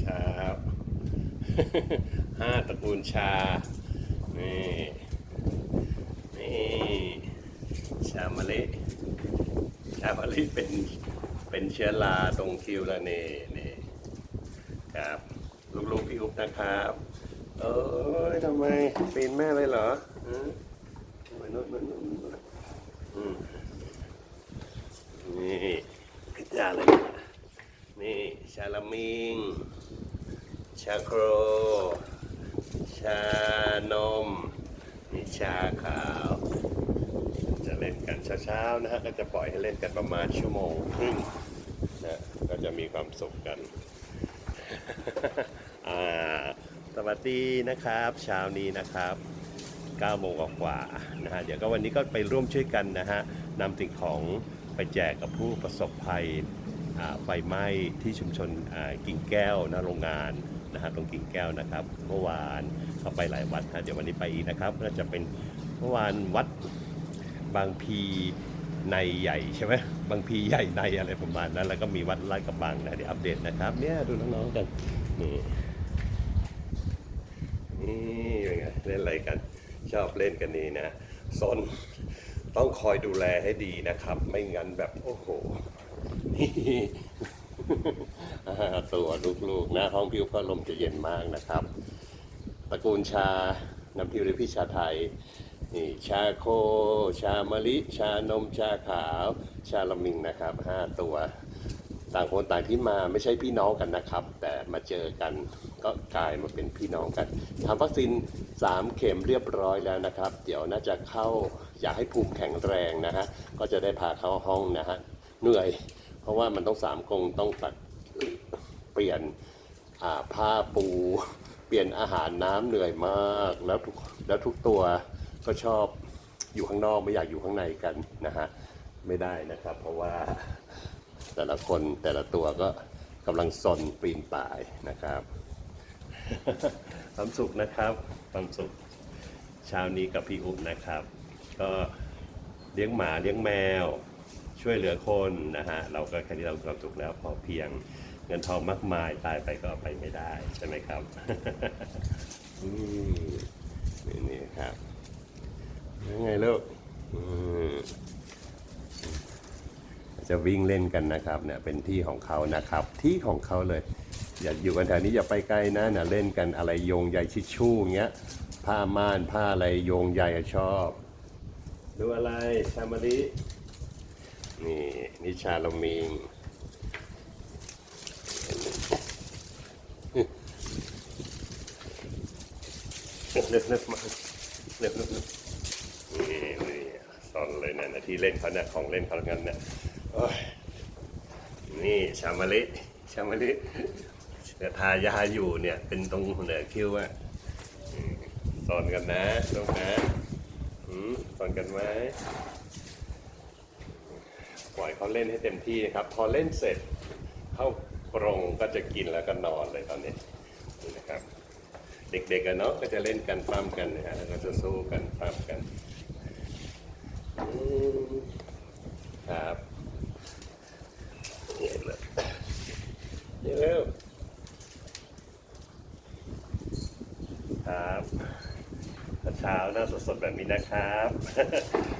เช้าห้าตระกูลชา นี่ นี่ ชามะลิ ชามะลิเป็น เป็นเชื้อราตรงคิวแล้วนี่นี่ครับ ลูกๆพี่อุ๊บนะครับ เอ้ยทำไมปีนแม่เลยเหรอฮะทำไมนู่นนู่นนู่นนู่นอืมนี่พิจาเลยนะนี่ ชาลามิง ชาโคร ชานมนี่ชาขาว จะเล่นกันเช้าๆนะฮะ ก็จะปล่อยให้เล่นกันประมาณชั่วโมงครึ่งนะก็จะมีความสุขกัน อ่า สวัสดีนะครับ เช้านี้นะครับ9โมงกว่านะฮะ เดี๋ยวก็วันนี้ก็ไปร่วมช่วยกันนะฮะนำสิ่งของไปแจกกับผู้ประสบภัยไฟไหม้ที่ชุมชนกิ่งแก้วนะโรงงาน นะฮะตรงกิ่งแก้วนะครับ เมื่อวานเขาไปหลายวัดฮะเดี๋ยววันนี้ไปอีกนะครับก็จะเป็นเมื่อวานวัดบางพีในใหญ่ใช่ไหมบางพีใหญ่ในอะไรประมาณนั้น แล้วก็มีวัดลาดกระบังนะเดี๋ยวอัปเดตนะครับเนี่ยดูน้องๆกันนี่นี่เป็นไงเล่นอะไรกัน ชอบเล่นกันนี่นะซนต้องคอยดูแลให้ดีนะครับ ไม่งั้นแบบโอ้โหนี่ ตัวลูกๆนะห้องพิวพัดลมจะเย็นมากนะครับตระกูลชาน้ำพิวหรือพี่ชาไทยนี่ชาโค ชามะลิ ชานม ชาขาว ชาละมิงนะครับห้าตัวต่างคนต่างที่มาไม่ใช่พี่น้องกันนะครับ แต่มาเจอกันก็กลายมาเป็นพี่น้องกันทำวัคซีน3 เข็มเรียบร้อยแล้วนะครับ เดี๋ยวน่าจะเข้าอยากให้ภูมิแข็งแรงนะฮะก็จะได้พาเข้าห้องนะฮะเหนื่อย เพราะว่ามันต้องสามกงต้องตัดเปลี่ยนผ้าปู เปลี่ยนอาหารน้ำเหนื่อยมาก แล้วทุกแล้วทุกตัวก็ชอบอยู่ข้างนอกไม่อยากอยู่ข้างในกันนะฮะไม่ได้นะครับ เพราะว่าแต่ละคนแต่ละตัวก็กำลังซนปีนป่ายนะครับความสุขนะครับความสุขเช้านี้กับพี่อุ๊บนะครับ ก็เลี้ยงหมาเลี้ยงแมว ช่วยเหลือคนนะฮะเราก็แค่นี้เราความสุขแล้วพอเพียงเงินทองมากมายตายไปก็ไปไม่ได้ใช่ไหมครับนี่นี่ครับยังไงลูกจะวิ่งเล่นกันนะครับเนี่ยเป็นที่ของเขานะครับ ที่ของเขาเลย อย่าอยู่กันแถวนี้อย่าไปไกลนะนี่ยเล่นกันอะไรโยงใยชิดชู่เงี้ยผ้าม่านผ้าอะไรโยงใยชอบ ดูอะไรชามาริ นี่นิชาลมิงเน็บเน็บมาเน็บเน็บเน็บนี่นี่สอนเลยนะนะที่เล่นเขาเนี่ยของเล่นเขาทั้งนั้นเนี่ยนี่ชามะลิชามะลิทายาอยู่เนี่ย เป็นตรงเหนือคิ้วอะสอนกันนะลูกนะสอนกันไหม ล่อยเขาเล่นให้เต็มที่นะครับ พอเล่นเสร็จเข้ากรงก็จะกินแล้วก็นอนเลยตอนนี้นี่นะครับ เด็กๆกันเนาะก็จะเล่นกันปั้มกันนะฮะแล้วก็จะสู้กันปั้มกันครับเนี่ยเลยเดี๋ยวเร็วครับเช้าหน้าสดๆแบบนี้นะครับ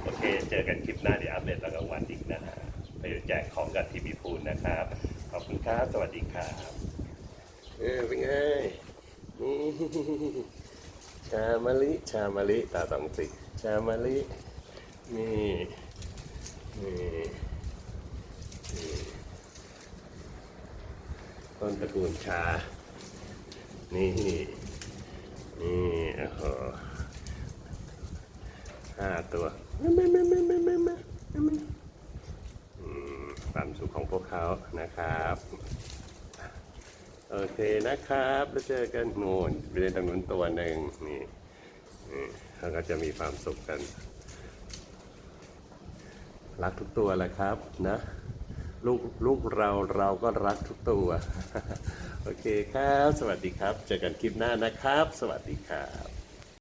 โอเค เจอกันคลิปหน้าเดี๋ยวอัปเดตตอนกลางวันอีกนะฮะไปแจกของกันที่บีพูนนะครับ ขอบ ครับ สวัสดีครับ เออเป็นไงนี่ชามะลิ ชามะลิ ตาสองสิชามะลิ นี่นี่นี่ต้นตระกูลชา นี่ นี่โอ้โหห้าตัวไม่ไม่ไม่ไม่ไม่ไม่ไม่ไม่อืมความสุขของ พวกเขานะครับ โอเคนะครับแล้วเจอกันโน่นไปเล่นตรงนู้นตัวหนึ่งนี่นี่เขาก็จะมีความสุขกัน รักทุกตัวแหละครับนะลูกลูกเราเราก็รักทุกตัว โอเคครับ สวัสดีครับ เจอกันคลิปหน้านะครับ สวัสดีครับ